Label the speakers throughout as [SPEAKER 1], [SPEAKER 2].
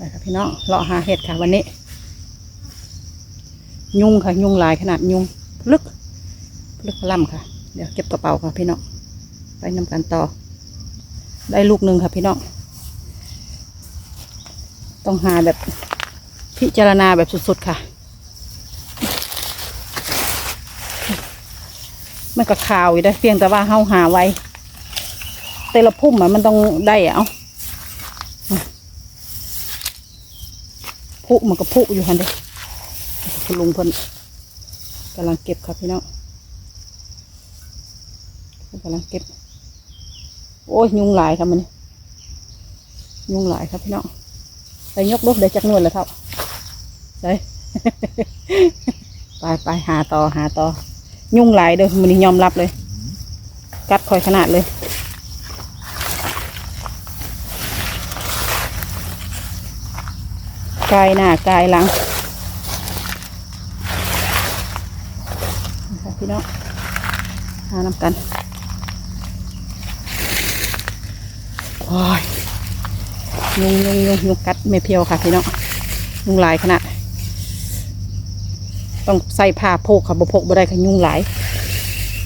[SPEAKER 1] ไปค่ะพี่น้องเลาะหาเห็ดค่ะวันนี้ ยุงค่ะ ยุงหลายขนาดยุงลึก ลึกล่ำค่ะ เดี๋ยวเก็บกระเป๋าค่ะพี่น้องไปนำกันต่อ ได้ลูกหนึ่งค่ะพี่น้องต้องหาแบบพิจารณาแบบสุดๆค่ะ มันก็ข่าวอยู่ได้เพียงแต่ว่าเฮาหาไว้ แต่ละพุ่มอะมันต้องได้เอาพุ มันก็พุอยู่คันเด้คุณลุงเพิ่นกำลังเก็บครับพี่น้องกำลังเก็บ โอ้ยยุงหลายครับมันยุงหลายครับพี่น้องไปยกลูกเดี๋ยวจักนวดเลยครับไปไปไปหาต่อหาต่อ ยุ่งหลายเด้อมันยอมรับเลย กัดคอยขนาดเลย กายหน้ากายหลังนะครับพี่น้องหาน้ำกันโอ้ยยุงยุงยุงยุงกัดไม่เพียวค่ะพี่น้องยุงหลายขนาดต้องใส่ผ้าโพกค่ะบ่พกบ่ได้ค่ะยุงหลาย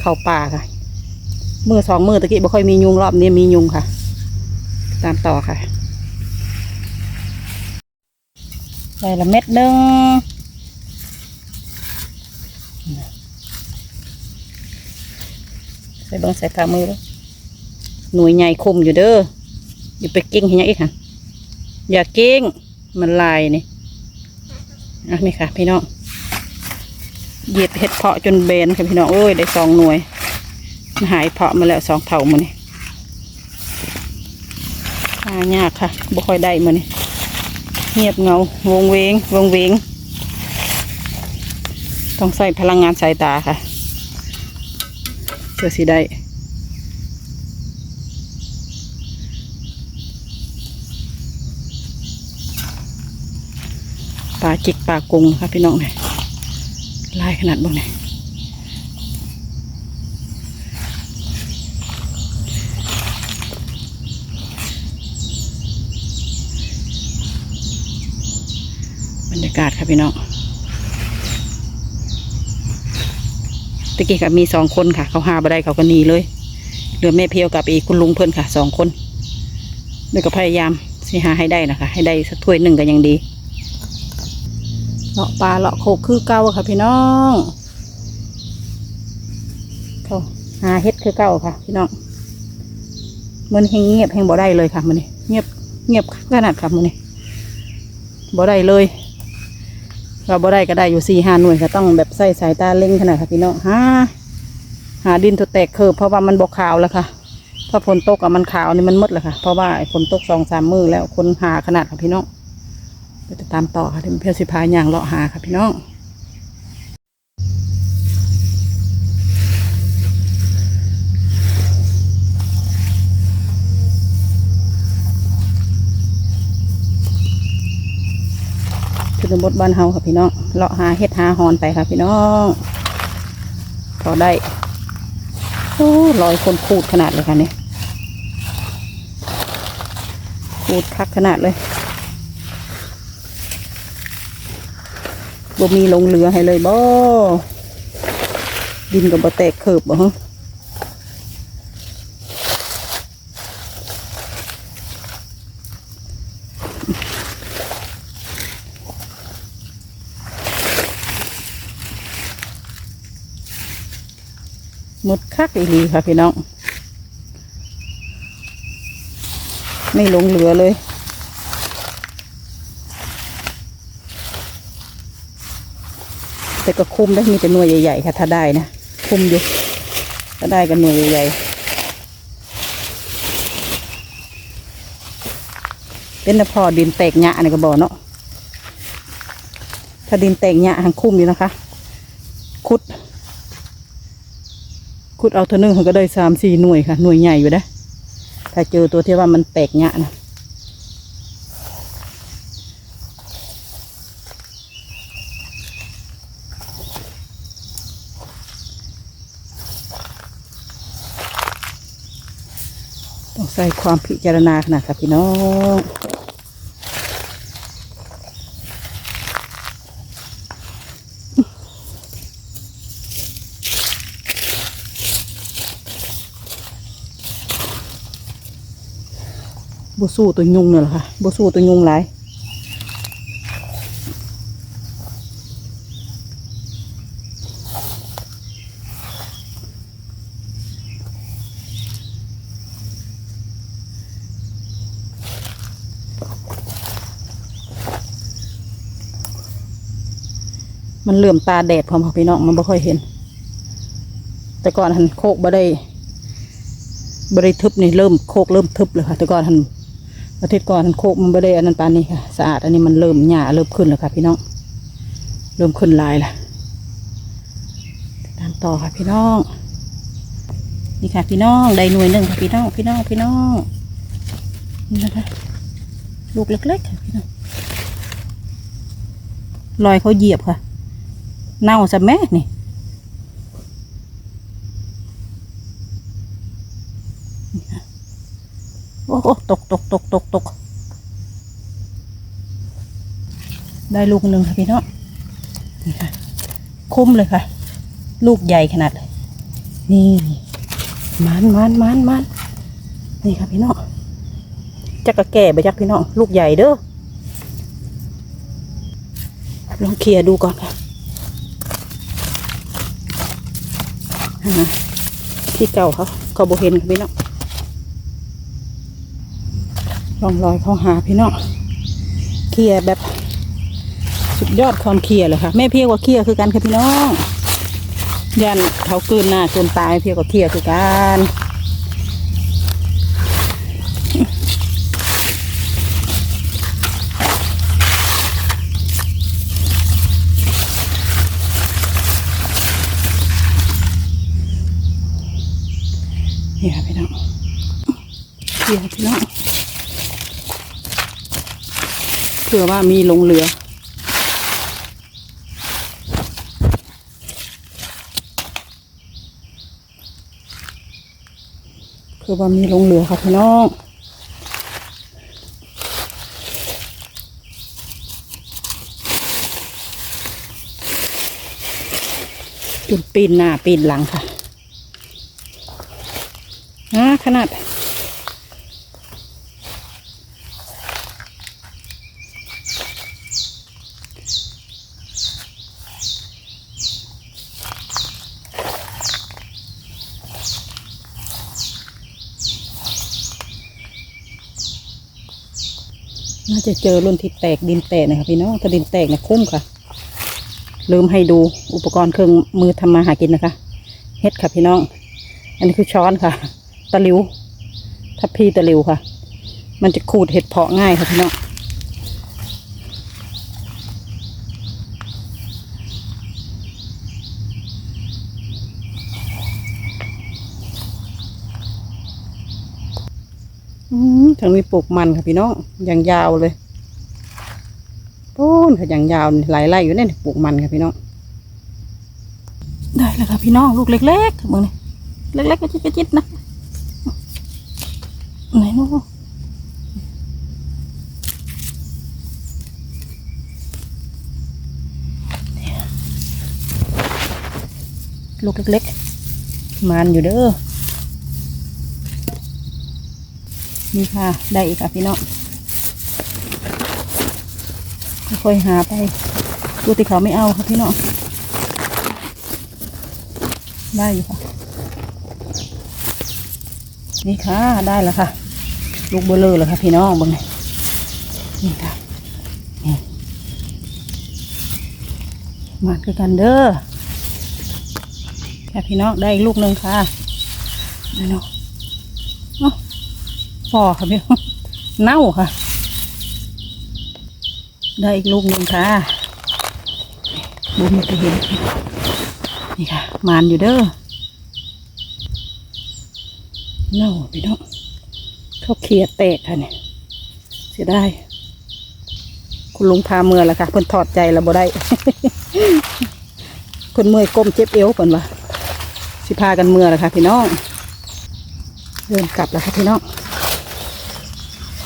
[SPEAKER 1] เข้าป่าค่ะมือสองมือตะกี้บ่ค่อยมียุงรอบนี้มียุงค่ะ ตามต่อค่ะ ได้ละเม็ดหนึ่งใส่บิ้งใส่ฝ่ามือด้วหน่วยใหญ่คุมอยู่เด้ออยู่ไปเก่งเห็นยังอีกค่ะอย่าเก่งมันลายนี่อะนี่ค่ะ พี่น้องเหยียบเห็ดเพาะจนเบนค่ะพี่น้องเอ้ยได้สองหน่วยมันหายเพาะมาแล้วสองเท่ามันนี่หายากค่ะบ่ค่อยได้มันนี่ เงียบเงาวงเวงวงเวง ต้องใส่พลังงานสายตาค่ะเพื่อสิได้ปลาจิกปลากุงค่ะพี่น้องเนี่ยลายขนาดบ่เนี่ย รยากาศค่ะพี่น้องตะกี้กับมีสองคนค่ะ เขาหาบ่ได้เขาก็หนีเลยเหลือแม่เพียวกับอีกคุณลุงเพื่อนค่ะสองคนเดี๋ยวก็พยายามสิหาให้ได้นะคะ ให้ได้สักถ้วยหนึ่งก็ยังดีเลาะปลาเลาะโคกคือเก่าค่ะ พี่น้องเขาหาเฮ็ดคือเก่าค่ะ พี่น้องมันเฮงเงียบเฮงบ่ได้เลยค่ะมันนี่เงียบเงียบขนาดค่ะมันนี่บ่ได้เลย เราบ่ได้ก็ได้อยู่สี่ห้าหน่วยก็ต้องแบบใส่สายตาเล็งขนาดค่ะพี่น้องหาหาดินถูกแตกเคิบเพราะว่ามันบกขาวแล้วค่ะถ้าฝนตกอะมันขาวนี่มันหมดแลยค่ะ เพราะว่าฝนตกสองสามมือแล้วคนหาขนาดค่ะพี่น้องไปติดตามต่อค่ะที่เพื่อสิพายอย่างเลาะหาค่ะพี่น้อง นบทบ้านเฮาค่ะพี่น้องเลาะหาเฮ็ดหาหอนไปค่ะพี่น้องพอได้โอ้ลอยคนขูดขนาดเลยค่ะเนี่ยขูดคักขนาดเลยบ่มีลงเรือให้เลยบ่ดินกับบ่แตกเขิบบ่ฮะ มดคักอีหลีค่ะพี่น้อง ไม่ลงเหลือเลยแต่ก็คุ้มได้มีแต่หน่วยใหญ่ๆค่ะถ้าได้นะคุ้มอยู่ถ้าได้กันหน่วยใหญ่ๆเป็นพอดินแตกหยะในี่ก็บอกเนาะถ้าดินแตกหยะหังคุ้มอยู่นะคะขุด ขุดเอาเท่านึงเขาก็ได้สามสี่หน่วยค่ะ หน่วยใหญ่อยู่นะถ้าเจอตัวที่ว่ามันแตกหยะนะต้องใส่ความพิจารณาขนาดค่ะพี่น้อง บสู้ตัวยุงเนี่ยหรอค่ะบสู้ตัวยุงหลายมันเหลื่อมตาแดดพร้อมค่ะพี่น้องมันไม่ค่อยเห็น แต่ก่อนหันโคกบ่ได้บ่ได้ทึบนี่เริ่มโคกเริ่มทึบเลยค่ะแต่ก่อนหัน อาทิตย์ก่อนหันโคกมันบ่ได้อันนั้นปานนี้ค่ะสะอาดอันนี้มันเริ่มหญ้าเริ่มขึ้นแล้วค่ะ พี่น้องเริ่มขึ้นลายละติดตามต่อค่ะพี่น้องนี่ค่ะ พี่น้องได้หน่วยหนึ่งค่ะพี่น้องพี่น้องพี่น้องนี่นะคะลูกเล็กๆค่ะพี่น้องรอยเขาเหยียบค่ะ เน่าซะแม่นี่ อ้ตกตกตกตกตกได้ลูกหนึ่งค่ะพี่น้องนี่ค่ะ คุ้มเลยค่ะ ลูกใหญ่ขนาดเลยนี่มันมันมันมันนี่ค่ะพี่น้องจักกะแก่ไปจักพี่น้องลูกใหญ่เด้อลองเคลียร์ดูก่อนค่ะที่เก่าเขาเขาโบเห็นค่ะพี่น้อง ลองรอยเขาหาพี่น้องเคลียแบบสุดยอดความเคลียเลยค่ะแม่เพียกว่าเคลียคือกันค่ะพี่น้องยันเขาเกินหน้าเกินตายเพียกว่าเคลียคือกันนี่ค่ะพี่น้องเคลียพี่น้อง เผื่อว่ามีลงเรือ เผื่อว่ามีลงเรือค่ะพี่น้องปีนปีนหน้าปีนหลังค่ะนะขนาด น่าจะเจอรุ่นที่แตกดินแตกนะคะพี่น้องถ้าดินแตกนะคุ้มค่ะ ลืมให้ดูอุปกรณ์เครื่องมือทำมาหากินนะคะเฮ็ดค่ะพี่น้อง อันนี้คือช้อนค่ะ ตะลิวทัพพีตะลิวค่ะ มันจะขูดเห็ดเพาะง่ายค่ะพี่น้อง ทางนี้ปลูกมันค่ะพี่น้องอย่างยาวเลยปูนค่ะอย่างยาวหลายไร่อยู่เนี่ยปลูกมันค่ะพี่น้อง ได้แล้วค่ะพี่น้องลูกเล็กๆค่ะมึงนี่เล็กๆกระจิตกระจิตนะไหนนู้ลูกเล็กๆมันอยู่เด้อ นี่ค่ะ ได้อีกค่ะพี่น้องค่อยหาไปดูที่เขาไม่เอาค่ะพี่น้องได้อยู่ค่ะ นี่ค่ะได้แล้วค่ะ ลูกเบลเลอร์แล้วค่ะพี่น้องเบังไงนี่ค่ะนี่มาคือกันเด้อค่ะพี่น้องได้อีกลูกหนึ่งค่ะนี่เนาะ พอค่ะพี่เน่าค่ะ ได้อีกลูกหนึ่งค่ะบุมจะเห็น นี่ค่ะ มานอยู่เด้อเน่าพี่น้องเขาเคลียร์แตกค่ะเนี่ยเสียดายคุณลุงพาเมื่อแล้วค่ะเพิ่นถอดใจแล้วบ่ได้เพิ่นเมื่อยก้มเจ็บเอวเพิ่นว่าสิพากันเมื่อแล้วค่ะพี่น้องเดินกลับแล้วค่ะพี่น้อง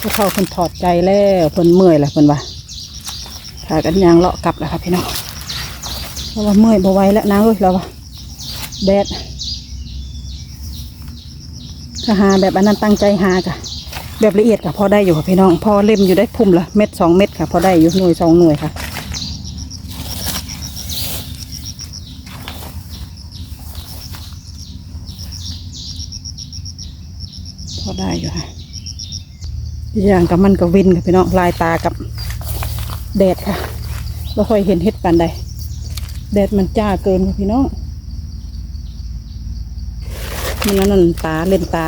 [SPEAKER 1] พวกเขาเพิ่นถอดใจแล้วเพิ่นเมื่อยแล้วเพิ่นว่าพากันยางเลาะกลับแล้วค่ะพี่น้องเพราะว่าเมื่อยบ่ไหวแล้วนะเอ้ยเราว่าแดดก็หาแบบอันนั้นตั้งใจหาจ้ะแบบละเอียดค่ะพอได้อยู่ค่ะพี่น้อง พอเล่มอยู่ได้พุ่มละเม็ดสองเม็ดค่ะ พอได้อยู่หน่วยสองหน่วยค่ะพอได้อยู่ค่ะ อย่างกับมันกับวินค่ะพี่น้องลายตากับแดดค่ะเราค่อยเห็นเห็ดปันใดแดดมันจ้าเกินค่ะพี่น้องมันนั่นตาเล่นตา